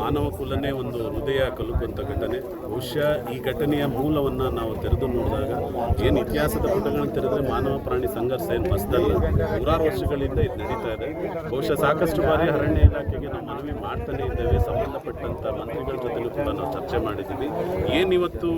ಮಾನವ ಕುಲನೇ ಒಂದು ಹೃದಯ ಕಲುಕುವಂಥ ಘಟನೆ. ಬಹುಶಃ ಈ ಘಟನೆಯ ಮೂಲವನ್ನು ನಾವು ತೆರೆದು ನೋಡಿದಾಗ ಏನು ಇತಿಹಾಸದ ಪುಟಗಳನ್ನು ತೆರೆದರೆ ಮಾನವ ಪ್ರಾಣಿ ಸಂಘರ್ಷ ಏನು ಹೊಸದಲ್ಲ. ನೂರಾರು ವರ್ಷಗಳಿಂದ ಇದು ನಡೀತಾ ಇದೆ. ಬಹುಶಃ ಸಾಕಷ್ಟು ಬಾರಿ ಅರಣ್ಯ ಇಲಾಖೆಗೆ ನಾವು ಮನವಿ ಮಾಡ್ತಾನೆ ಇದ್ದೇವೆ. ಸಂಬಂಧಪಟ್ಟಂಥ ಮಂತ್ರಿಗಳ ಜೊತೆಲೂ ತುಂಬ ನಾವು ಚರ್ಚೆ ಮಾಡಿದ್ದೀವಿ. ಏನಿವತ್ತು ಇವತ್ತು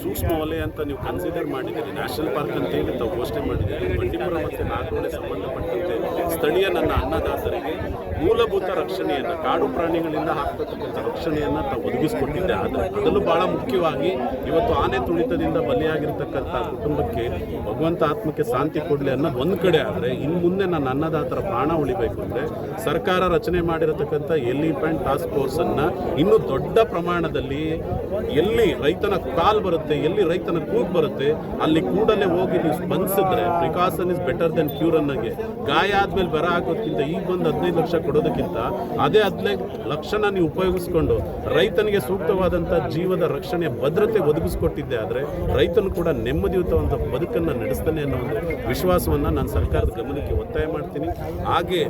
ಸೂಕ್ಷ್ಮ ವಲಯ ಅಂತ ನೀವು ಕನ್ಸಿಡರ್ ಮಾಡಿದ್ದೀರಿ ನ್ಯಾಷನಲ್ ಪಾರ್ಕ್ ಅಂತ ಹೇಳಿ ತಾವು ಘೋಷಣೆ ಮಾಡಿದ್ದೀರಿ ಬಂಡೀಪುರ ಮತ್ತು ನಾಗಮಣೆ ಸಂಬಂಧಪಟ್ಟಂತೆ ಸ್ಥಳೀಯ ನನ್ನ ಅನ್ನದಾತರಿಗೆ ಮೂಲಭೂತ ರಕ್ಷಣೆಯನ್ನು, ಕಾಡು ಪ್ರಾಣಿಗಳಿಂದ ಹಾಕ್ತಕ್ಕಂಥ ರಕ್ಷಣೆಯನ್ನು ತಾವು ಒದಗಿಸಿಕೊಟ್ಟಿದ್ದೆ. ಆದರೆ ಅದರಲ್ಲೂ ಬಹಳ ಮುಖ್ಯವಾಗಿ ಇವತ್ತು ಆನೆ ತುಳಿತದಿಂದ ಬಲಿಯಾಗಿರ್ತಕ್ಕಂಥ ಕುಟುಂಬಕ್ಕೆ ಭಗವಂತ ಆತ್ಮಕ್ಕೆ ಶಾಂತಿ ಕೊಡಲಿ ಅನ್ನೋದು ಒಂದು ಕಡೆ ಆದರೆ ಇನ್ನು ಮುಂದೆ ನನ್ನ ಅನ್ನದಾತರ ಪ್ರಾಣ ಉಳಿಬೇಕು ಅಂದರೆ ಸರ್ಕಾರ ರಚನೆ ಮಾಡಿರತಕ್ಕಂಥ ಎಲಿಫೆಂಟ್ ಟಾಸ್ಕ್ ಫೋರ್ಸನ್ನು ಇನ್ನೂ ದೊಡ್ಡ ಪ್ರಮಾಣದಲ್ಲಿ ಎಲ್ಲಿ ರೈತನ ಕಾಲ್ ಬರುತ್ತೆ, ಎಲ್ಲಿ ರೈತನ ಕೂಗ್ ಬರುತ್ತೆ, ಅಲ್ಲಿ ಕೂಡಲೇ ಹೋಗಿ ನೀವು ಸ್ಪಂದಿಸಿದ್ರೆ precaution is better than cure ಅನ್ನೋಗೆ. ಗಾಯ ಆದ್ಮೇಲೆ ಬರ ಹಾಕೋದ್ಕಿಂತ ಈಗ ಬಂದು ಹದಿನೈದು ಲಕ್ಷ ಕೊಡೋದಕ್ಕಿಂತ ಅದೇ ಹದಿನೈದು ಲಕ್ಷನ ನೀವು ಉಪಯೋಗಿಸ್ಕೊಂಡು ರೈತನಿಗೆ ಸೂಕ್ತವಾದಂಥ ಜೀವದ ರಕ್ಷಣೆ, ಭದ್ರತೆ ಒದಗಿಸ್ಕೊಟ್ಟಿದ್ದೆ ಆದರೆ ರೈತನು ಕೂಡ ನೆಮ್ಮದಿಯುತವಂತ ಬದುಕನ್ನು ನಡೆಸ್ತಾನೆ ಅನ್ನೋ ಒಂದು ವಿಶ್ವಾಸವನ್ನು ನಾನು ಸರ್ಕಾರದ ಗಮನಕ್ಕೆ ಒತ್ತಾಯ ಮಾಡ್ತೀನಿ. ಹಾಗೆ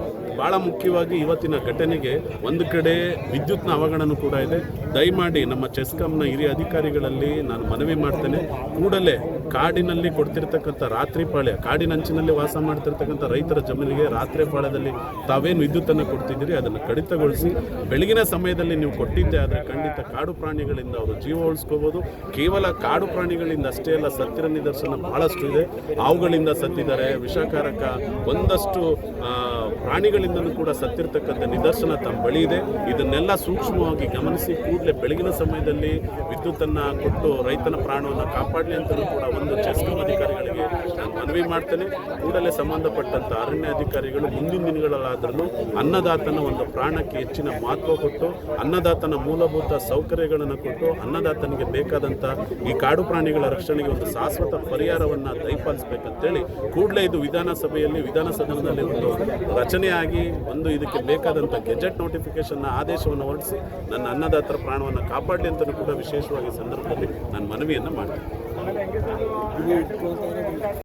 ಭಾಳ ಮುಖ್ಯವಾಗಿ ಇವತ್ತಿನ ಘಟನೆಗೆ ಒಂದು ಕಡೆ ವಿದ್ಯುತ್ನ ಅವಘಡನೂ ಕೂಡ ಇದೆ. ದಯಮಾಡಿ ನಮ್ಮ ಚೆಸ್ಕಾಂನ ಹಿರಿಯ ಅಧಿಕಾರಿಗಳಲ್ಲಿ ನಾನು ಮನವಿ ಮಾಡ್ತೇನೆ. ಕೂಡಲೇ ಕಾಡಿನಲ್ಲಿ ಕೊಡ್ತಿರ್ತಕ್ಕಂಥ ರಾತ್ರಿ ಪಾಳ್ಯ ಕಾಡಿನಂಚಿನಲ್ಲಿ ವಾಸ ಮಾಡ್ತಿರ್ತಕ್ಕಂಥ ರೈತರ ಜಮೀನಿಗೆ ರಾತ್ರಿ ಪಾಳ್ಯದಲ್ಲಿ ತಾವೇನು ವಿದ್ಯುತ್ತನ್ನು ಕೊಡ್ತಿದ್ದೀರಿ, ಅದನ್ನು ಕಡಿತಗೊಳಿಸಿ. ಬೆಳಗಿನ ಸಮಯದಲ್ಲಿ ನೀವು ಕೊಟ್ಟಿದ್ದೆ ಆದರೆ ಖಂಡಿತ ಕಾಡು ಪ್ರಾಣಿಗಳಿಂದ ಅವರು ಜೀವ ಉಳಿಸ್ಕೋಬೋದು. ಕೇವಲ ಕಾಡು ಪ್ರಾಣಿಗಳಿಂದ ಅಷ್ಟೇ ಅಲ್ಲ, ಸತ್ತಿರ ನಿದರ್ಶನ ಬಹಳಷ್ಟು ಇದೆ. ಅವುಗಳಿಂದ ಸತ್ತಿದ್ದಾರೆ, ವಿಷಕಾರಕ ಒಂದಷ್ಟು ಪ್ರಾಣಿಗಳಿಂದಲೂ ಕೂಡ ಸತ್ತಿರ್ತಕ್ಕಂಥ ನಿದರ್ಶನ ತಮ್ಮ ಬಳಿ ಇದೆ. ಇದನ್ನೆಲ್ಲ ಸೂಕ್ಷ್ಮವಾಗಿ ಗಮನಿಸಿ ಕೂಡಲೇ ಬೆಳಗಿನ ಸಮಯದಲ್ಲಿ ವಿದ್ಯುತ್ತನ್ನು ಕೊಟ್ಟು ರೈತನ ಪ್ರಾಣವನ್ನು ಕಾಪಾಡಲಿ ಅಂತಲೂ ಕೂಡ ಒಂದು ನಾನು ಮನವಿ ಮಾಡ್ತೇನೆ. ಕೂಡಲೇ ಸಂಬಂಧಪಟ್ಟಂಥ ಅರಣ್ಯ ಅಧಿಕಾರಿಗಳು ಮುಂದಿನ ದಿನಗಳಲ್ಲಾದ್ರೂ ಅನ್ನದಾತನ ಒಂದು ಪ್ರಾಣಕ್ಕೆ ಹೆಚ್ಚಿನ ಮಹತ್ವ ಕೊಟ್ಟು, ಅನ್ನದಾತನ ಮೂಲಭೂತ ಸೌಕರ್ಯಗಳನ್ನು ಕೊಟ್ಟು, ಅನ್ನದಾತನಿಗೆ ಬೇಕಾದಂಥ ಈ ಕಾಡು ಪ್ರಾಣಿಗಳ ರಕ್ಷಣೆಗೆ ಒಂದು ಶಾಶ್ವತ ಪರಿಹಾರವನ್ನು ದಯಪಾಲಿಸಬೇಕಂತೇಳಿ ಕೂಡಲೇ ಇದು ವಿಧಾನಸಭೆಯಲ್ಲಿ, ವಿಧಾನಸದನದಲ್ಲಿ ಒಂದು ರಚನೆಯಾಗಿ ಒಂದು ಇದಕ್ಕೆ ಬೇಕಾದಂಥ ಗೆಜೆಟ್ ನೋಟಿಫಿಕೇಶನ್ ಆದೇಶವನ್ನು ಹೊರಡಿಸಿ, ನನ್ನ ಅನ್ನದಾತರ ಪ್ರಾಣವನ್ನು ಕಾಪಾಡಲಿ ಅಂತಲೂ ಕೂಡ ವಿಶೇಷವಾಗಿ ಸಂದರ್ಭದಲ್ಲಿ ನಾನು ಮನವಿಯನ್ನು ಮಾಡ್ತೀನಿ.